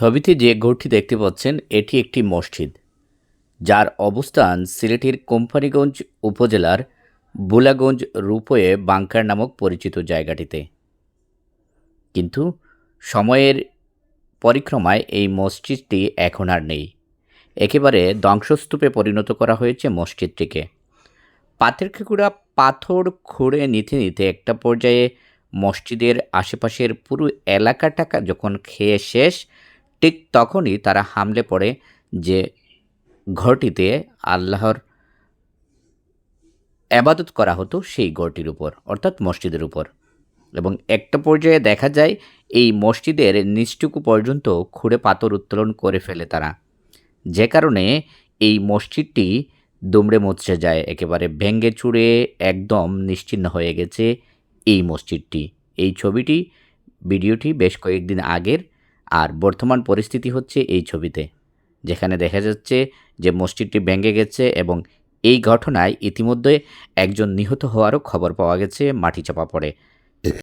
ছবিতে যে ঘরটি দেখতে পাচ্ছেন, এটি একটি মসজিদ। যার অবস্থান সিলেটের কোম্পানিগঞ্জ উপজেলার বুলাগঞ্জ রূপয়ে বাংকার নামক পরিচিত জায়গাটিতে। কিন্তু সময়ের পরিক্রমায় এই মসজিদটি এখন আর নেই। একেবারে ধ্বংসস্তূপে পরিণত করা হয়েছে মসজিদটিকে। পাথর খেকুড়া পাথর খুঁড়ে নিতে নিতে একটা পর্যায়ে মসজিদের আশেপাশের পুরো এলাকাটা যখন খেয়ে শেষ ঠিক তখনই তারা হামলে পড়ে যে ঘরটিতে আল্লাহর আবাদত করা হতো সেই ঘরটির উপর, অর্থাৎ মসজিদের উপর। এবং একটা পর্যায়ে দেখা যায় এই মসজিদের নিচটুকু পর্যন্ত খুঁড়ে পাথর উত্তোলন করে ফেলে তারা। যে কারণে এই মসজিদটি দুমড়ে মুচড়ে যায়, একেবারে ভেঙ্গে চুড়ে একদম নিশ্চিহ্ন হয়ে গেছে এই মসজিদটি। এই ছবিটি, ভিডিওটি বেশ কয়েকদিন আগের আর বর্তমান পরিস্থিতি হচ্ছে এই ছবিতে, যেখানে দেখা যাচ্ছে যে মসজিদটি ভেঙে গেছে এবং এই ঘটনায় ইতিমধ্যে একজন নিহত হওয়ারও খবর পাওয়া গেছে, মাটি চাপা পড়ে।